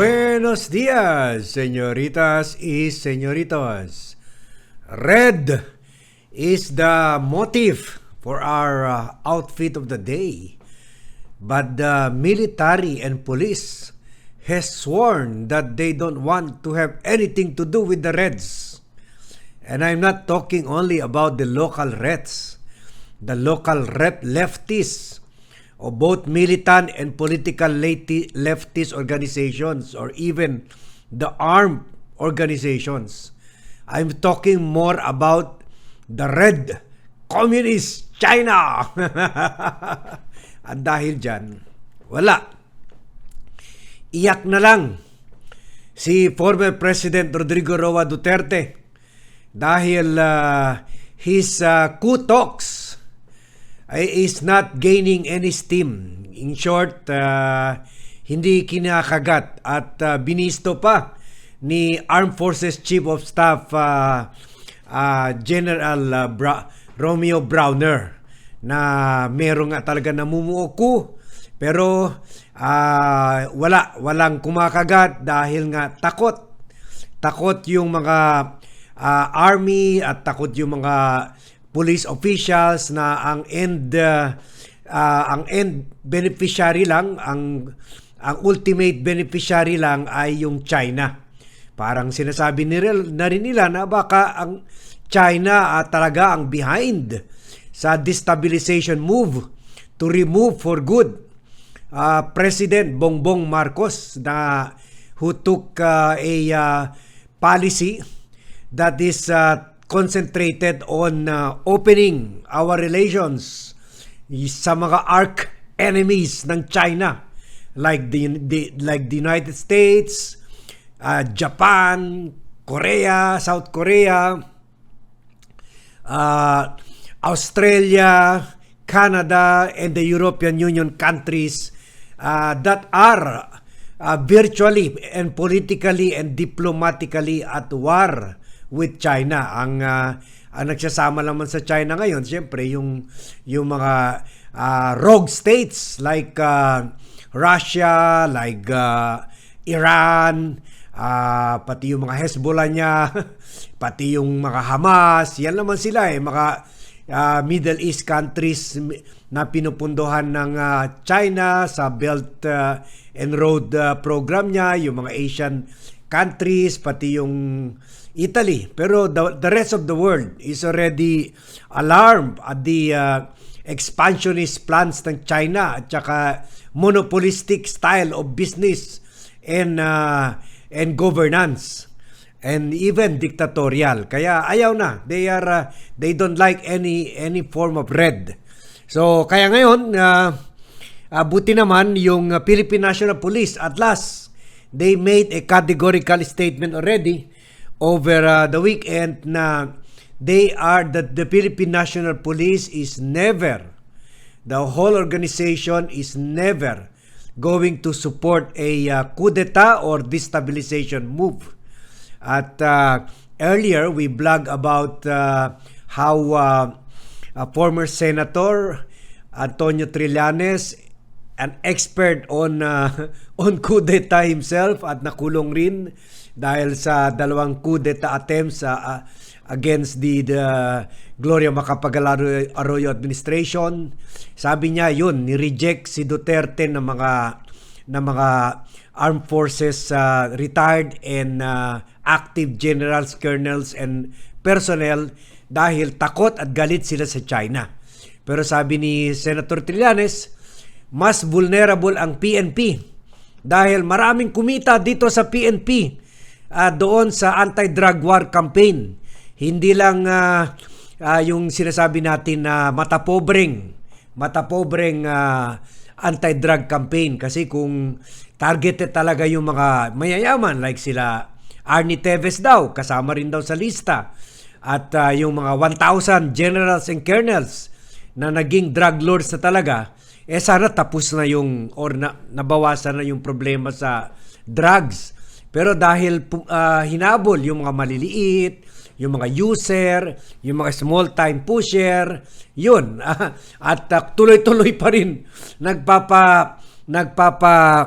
Buenos días, señoritas y señoritos. Red is the motive for our uh, outfit of the day. But the military and police has sworn that they don't want to have anything to do with the Reds. And I'm not talking only about the local Reds, the local rep leftists of both militant and political leftist organizations or even the armed organizations. I'm talking more about the Red Communist China. At dahil dyan, wala. Iyak na lang si former President Rodrigo Roa Duterte dahil uh, his uh, coup talks is not gaining any steam. In short, uh, hindi kinakagat at uh, binisto pa ni Armed Forces Chief of Staff uh, uh, General uh, Bra- Romeo Browner na meron nga talaga namumuo ko pero uh, wala walang kumakagat dahil nga takot takot yung mga uh, army at takot yung mga police officials na ang end uh, uh, ang end beneficiary lang ang ang ultimate beneficiary lang ay yung China. Parang sinasabi nila na rin nila na baka ang China uh, talaga ang behind sa destabilization move to remove for good uh, President Bongbong Marcos na who took uh, a uh, policy that is uh, concentrated on uh, opening our relations sa mga arch enemies ng China like the, the like the United States, uh, Japan, Korea, South Korea, uh, Australia, Canada, and the European Union countries uh, that are uh, virtually and politically and diplomatically at war with China. Ang uh, ang nagsasama naman sa China ngayon, siyempre yung yung mga uh, rogue states like uh, Russia, like uh, Iran, uh, pati yung mga Hezbollah niya, pati yung mga Hamas, yan naman sila eh, mga uh, Middle East countries na pinupundohan ng uh, China sa Belt uh, and Road uh, program niya, yung mga Asian countries, pati yung Italy. Pero the, the rest of the world is already alarmed at the uh, expansionist plans ng China at saka monopolistic style of business and uh, and governance and even dictatorial. Kaya ayaw na. They are uh, they don't like any any form of red. So kaya ngayon uh, uh, buti naman yung Philippine National Police at last they made a categorical statement already over uh, the weekend na they are that the Philippine National Police is never the whole organization is never going to support a uh, coup d'etat or destabilization move. At uh, earlier we blog about uh, how uh, a former senator Antonio Trillanes an expert on uh, on coup d'etat himself at nakulong rin dahil sa dalawang coup d'etat attempts sa uh, against the, the Gloria Macapagal Arroyo administration. Sabi niya yun, ni-reject si Duterte ng mga ng mga armed forces uh, retired and uh, active generals, colonels and personnel dahil takot at galit sila sa China. Pero sabi ni Senator Trillanes, mas vulnerable ang PNP dahil maraming kumita dito sa PNP uh, doon sa anti-drug war campaign. Hindi lang uh, uh, yung sinasabi natin na uh, matapobreng, matapobreng uh, anti-drug campaign kasi kung targeted talaga yung mga mayayaman like sila Arnie Teves daw, kasama rin daw sa lista. At uh, yung mga 1,000 generals and colonels na naging drug lords na talaga, eh sana tapos na yung or na, nabawasan na yung problema sa drugs. Pero dahil uh, hinabol yung mga maliliit, yung mga user, yung mga small time pusher, yun. at uh, tuloy-tuloy pa rin nagpapa nagpapa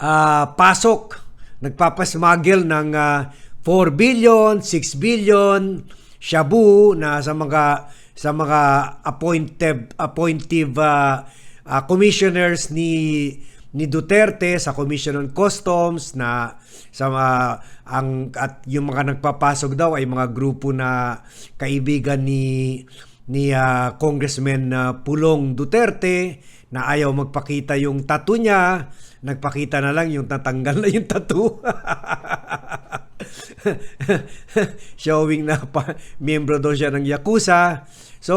ah, pasok, nagpapasmuggle ng ah, 4 billion, 6 billion, shabu na sa mga sa mga appointed appointive ah, ah, commissioners ni ni Duterte sa Commission on Customs na sa mga ang at yung mga nagpapasok daw ay mga grupo na kaibigan ni ni ah, Congressman ah, Pulong Duterte na ayaw magpakita yung tattoo niya, nagpakita na lang yung tatanggal na yung tattoo. Showing na pa, miyembro daw siya ng Yakuza. So,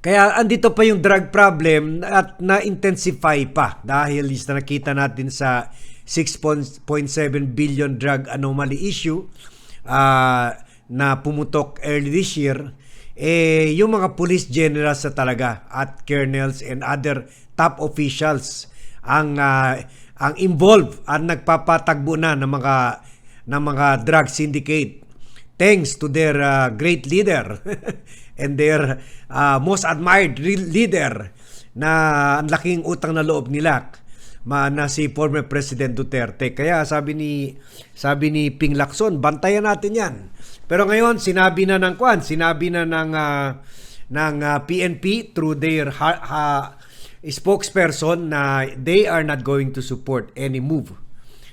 kaya andito pa yung drug problem at na-intensify pa dahil is na nakita natin sa 6.7 billion drug anomaly issue ah, na pumutok early this year eh yung mga police generals sa talaga at colonels and other top officials ang ah, ang involved at nagpapatagbo na ng mga ng mga drug syndicate thanks to their uh, great leader and their uh, most admired re- leader na ang laking utang na loob nila ma na si former President Duterte. Kaya sabi ni sabi ni Ping Lacson, bantayan natin 'yan. Pero ngayon sinabi na ng kwan, sinabi na ng ah, ng ah, PNP through their ha- ha- spokesperson na they are not going to support any move.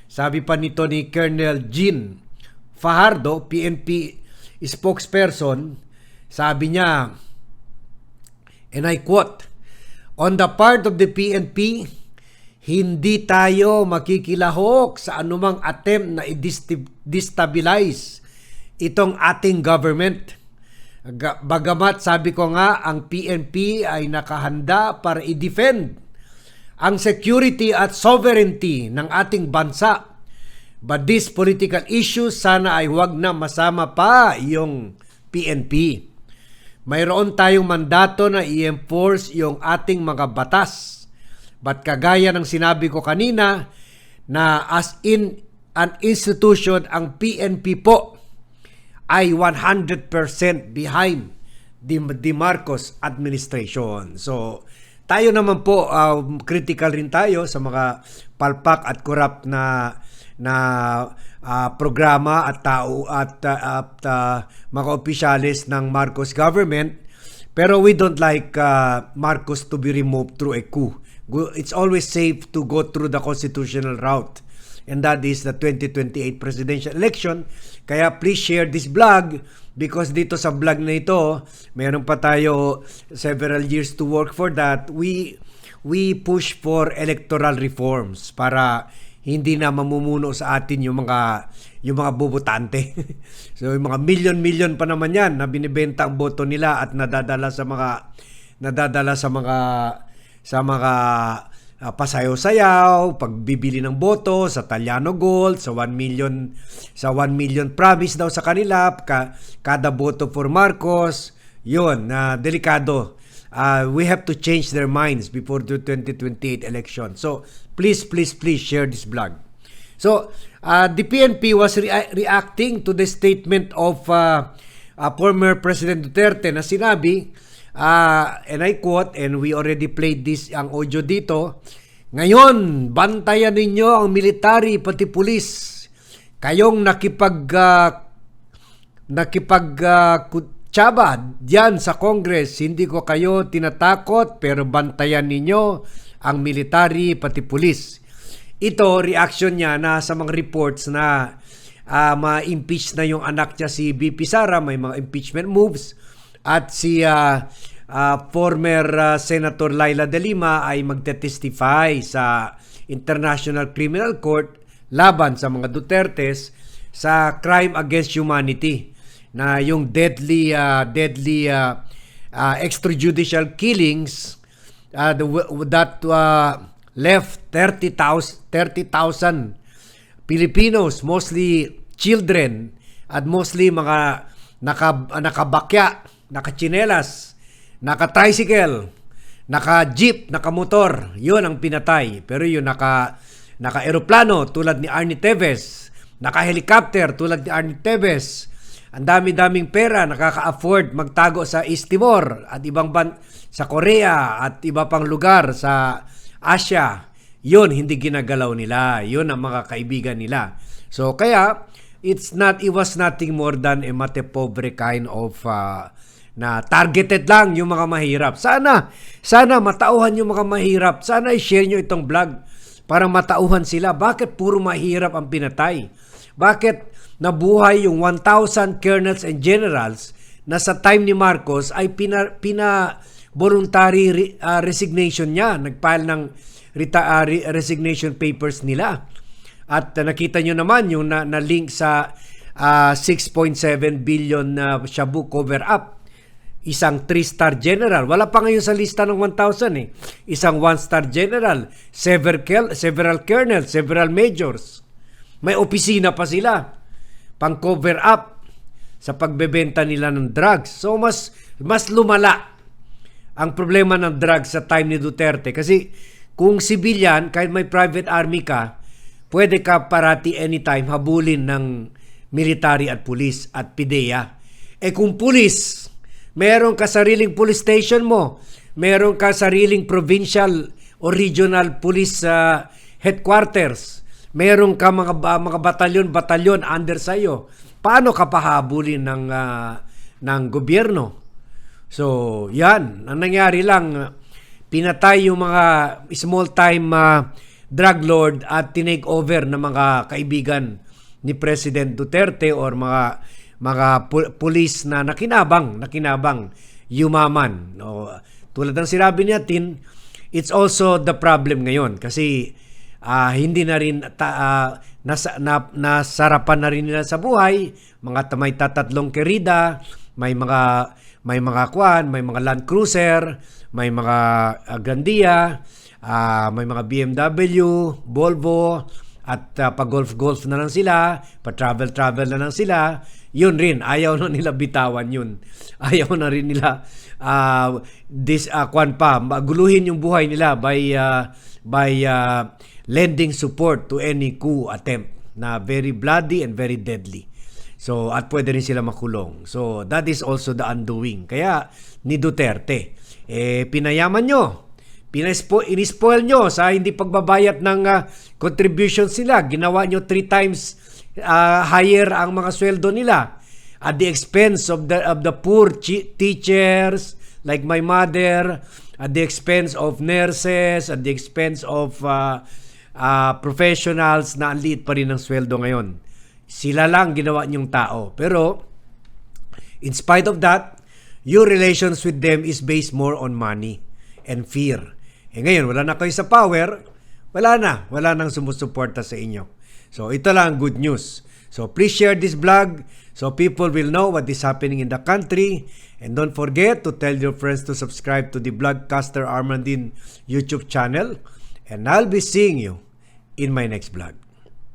Sabi pa nito ni Colonel Jean Fajardo, PNP spokesperson, sabi niya, and I quote, On the part of the PNP, hindi tayo makikilahok sa anumang attempt na i-destabilize itong ating government. Ga- Bagamat sabi ko nga, ang PNP ay nakahanda para i-defend ang security at sovereignty ng ating bansa. But this political issue sana ay huwag na masama pa yung PNP. Mayroon tayong mandato na i-enforce yung ating mga batas. But kagaya ng sinabi ko kanina na as in an institution ang PNP po ay 100% behind the, the Marcos administration. So tayo naman po uh, critical rin tayo sa mga palpak at corrupt na na uh, programa at tao at, uh, at uh, mga opisyalis ng Marcos government pero we don't like uh, Marcos to be removed through a coup. It's always safe to go through the constitutional route and that is the 2028 presidential election. Kaya please share this vlog because dito sa vlog na ito, meron pa tayo several years to work for that. We we push for electoral reforms para hindi na mamumuno sa atin yung mga yung mga bobotante. so yung mga million-million pa naman yan na binibenta ang boto nila at nadadala sa mga nadadala sa mga sa mga uh, pasayaw-sayaw, pagbibili ng boto sa Taliano Gold, sa 1 million sa 1 million promise daw sa kanila ka, kada boto for Marcos. 'Yun, na delikado. Uh, we have to change their minds before the 2028 election. So, please, please, please share this blog. So, uh, the PNP was rea- reacting to the statement of uh, uh, former President Duterte na sinabi, uh, and I quote, and we already played this ang audio dito, ngayon, bantayan ninyo ang military pati pulis. Kayong nakipag uh, nakipag uh, kutsaba diyan sa Congress, hindi ko kayo tinatakot pero bantayan ninyo ang military pati pulis. Ito, reaction niya na sa mga reports na uh, ma-impeach na yung anak niya si BP Sara, may mga impeachment moves. At si uh, uh, former uh, Senator Laila De Lima ay magte-testify sa International Criminal Court laban sa mga Dutertes sa crime against humanity na yung deadly uh, deadly uh, uh, extrajudicial killings uh, the, that uh, left 30,000 30,000 Filipinos, mostly children at mostly mga naka, nakabakya, nakachinelas, naka-tricycle, naka-jeep, naka-motor. Yun ang pinatay. Pero yun naka, naka-aeroplano tulad ni Arnie Teves, naka-helicopter tulad ni Arnie Teves, ang dami-daming pera, nakaka-afford magtago sa East Timor at ibang ban sa Korea at iba pang lugar sa Asia. Yun, hindi ginagalaw nila. Yun ang mga kaibigan nila. So, kaya, it's not, it was nothing more than a mate pobre kind of uh, na targeted lang yung mga mahirap. Sana, sana matauhan yung mga mahirap. Sana i-share nyo itong vlog para matauhan sila. Bakit puro mahirap ang pinatay? Bakit nabuhay yung 1,000 colonels and generals na sa time ni Marcos ay pina, pina voluntary re- uh, resignation niya. Nagfile ng reta- uh, re- resignation papers nila. At uh, nakita nyo naman yung na, na link sa uh, 6.7 billion na Shabu cover up. Isang 3-star general. Wala pa ngayon sa lista ng 1,000 eh. Isang 1-star general. Several, several colonels, several majors. May opisina pa sila. Pang cover up sa pagbebenta nila ng drugs. So mas mas lumala ang problema ng drugs sa time ni Duterte kasi kung civilian kahit may private army ka pwede ka parati anytime habulin ng military at police at PIDEA. Eh kung police, meron ka sariling police station mo, meron ka sariling provincial o regional police uh, headquarters, meron ka mga ba- mga batalyon batalyon under sa iyo. Paano ka pahabulin ng ah, ng gobyerno? So, yan. Ang nangyari lang, uh, pinatay yung mga small-time uh, drug lord at tinake over ng mga kaibigan ni President Duterte or mga mga pu- pulis na nakinabang, nakinabang, yumaman. No, tulad ng sinabi niya, Tin, it's also the problem ngayon kasi ah, hindi na rin ta, ah, nasa, na, nasarapan na rin nila sa buhay, mga may tatatlong kerida, may mga may mga kwan, may mga Land Cruiser, may mga uh, Grandia, ah, may mga BMW, Volvo, at uh, pa-golf-golf na lang sila, pa-travel-travel na lang sila, yun rin, ayaw na nila bitawan yun. Ayaw na rin nila uh, this, uh, kwan pa, maguluhin yung buhay nila by, uh, by uh, lending support to any coup attempt na very bloody and very deadly. So, at pwede rin sila makulong. So, that is also the undoing. Kaya, ni Duterte, eh, pinayaman nyo. Pinespo, inispoil nyo sa hindi pagbabayad ng ah, contributions nila. Ginawa nyo three times ah, higher ang mga sweldo nila at the expense of the of the poor teachers like my mother at the expense of nurses at the expense of ah, ah, professionals na ang liit pa rin ng sweldo ngayon. Sila lang ginawa niyong tao. Pero in spite of that, your relations with them is based more on money and fear. Eh ngayon, wala na kayo sa power, wala na. Wala nang sumusuporta sa inyo. So ito lang ang good news. So please share this vlog so people will know what is happening in the country. And don't forget to tell your friends to subscribe to the Vlogcaster Armandin YouTube channel. And I'll be seeing you in my next vlog.